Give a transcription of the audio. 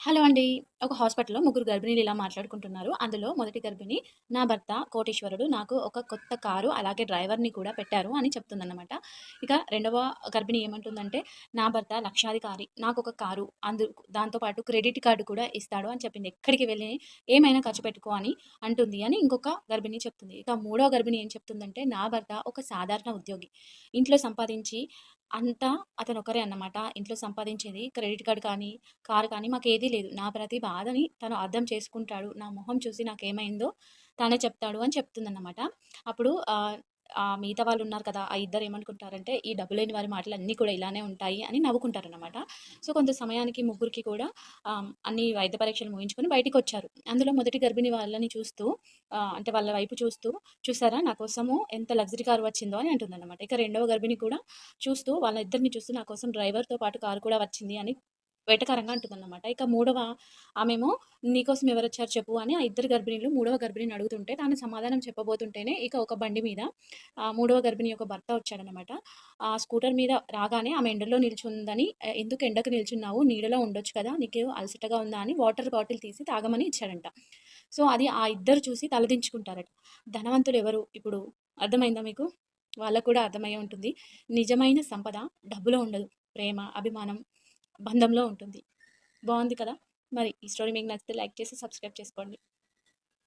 Hello అండి. ఒక హాస్పిటల్‌లో ముగ్గురు గర్భిణీలు ఇలా మాట్లాడుకుంటున్నారు. అందులో మొదటి గర్భిణి, "నా భర్త కోటీశ్వరుడు. నాకు ఒక కొత్త కారు, అలాగే డ్రైవర్‌ని కూడా పెట్టారు" అని చెప్తుందన్నమాట. ఇక రెండవ గర్భిణి ఏమంటుందంటే, "నా భర్త లక్షాధికారి. నాకు ఒక కారు, అందు దాంతోపాటు క్రెడిట్ కార్డు కూడా ఇస్తాడు" అని చెప్పింది. "ఎక్కడికి వెళ్ళి ఏమైనా ఖర్చు పెట్టుకో" అని అంటుంది అని ఇంకొక గర్భిణి చెప్తుంది. ఇక మూడవ గర్భిణి ఏం చెప్తుందంటే, "నా భర్త ఒక సాధారణ ఉద్యోగి. ఇంట్లో సంపాదించి అంతా అతను ఒకరే అన్నమాట. ఇంట్లో సంపాదించేది క్రెడిట్ కార్డ్ కానీ, కారు కానీ మాకేదీ లేదు. నా ప్రతి బాధని తను అర్థం చేసుకుంటాడు. నా మొహం చూసి నాకేమైందో తనే చెప్తాడు" అని చెప్తుందన్నమాట. అప్పుడు మిగతా వాళ్ళు ఉన్నారు కదా! ఆ ఇద్దరు ఏమనుకుంటారంటే, ఈ డబ్బు లేని వారి మాటలు అన్నీ కూడా ఇలానే ఉంటాయి అని నవ్వుకుంటారనమాట సో, కొంత సమయానికి ముగ్గురికి కూడా అన్ని వైద్య పరీక్షలు ముగించుకొని బయటికొచ్చారు. అందులో మొదటి గర్భిణి వాళ్ళని చూస్తూ అంటే వాళ్ళ వైపు చూస్తూ, "చూసారా నా కోసము ఎంత లగ్జరీ కారు వచ్చిందో" అని అంటుందన్నమాట. ఇక రెండవ గర్భిణి కూడా చూస్తూ వాళ్ళ ఇద్దరిని చూస్తూ, "నా కోసం డ్రైవర్‌తో పాటు కారు కూడా వచ్చింది" అని వేటకరంగా ఉంటుందన్నమాట ఇక మూడవ ఆమెమో "నీకోసం ఎవరొచ్చారు చెప్పు" అని ఆ ఇద్దరు గర్భిణీలు మూడవ గర్భిణిని అడుగుతుంటే, తాను సమాధానం చెప్పబోతుంటేనే ఇక ఒక బండి మీద మూడవ గర్భిణి యొక్క భర్త వచ్చాడనమాట ఆ స్కూటర్ మీద రాగానే ఆమె ఎండలో నిల్చుందని, ఎందుకు ఎండకు నిల్చున్నావు? నీడలో ఉండొచ్చు కదా! నీకు అలసటగా ఉందా?" అని వాటర్ బాటిల్ తీసి తాగమని ఇచ్చాడంట. సో, అది ఆ ఇద్దరు చూసి తలదించుకుంటారట. ధనవంతులెవరు ఇప్పుడు అర్థమైందా మీకు? వాళ్ళకు కూడా అర్థమయ్యే ఉంటుంది. నిజమైన సంపద డబ్బులో ఉండదు. ప్రేమ, అభిమానం, బంధంలో ఉంటుంది. బాగుంది కదా! మరి ఈ స్టోరీ మీకు నచ్చితే లైక్ చేసి సబ్స్క్రైబ్ చేసుకోండి.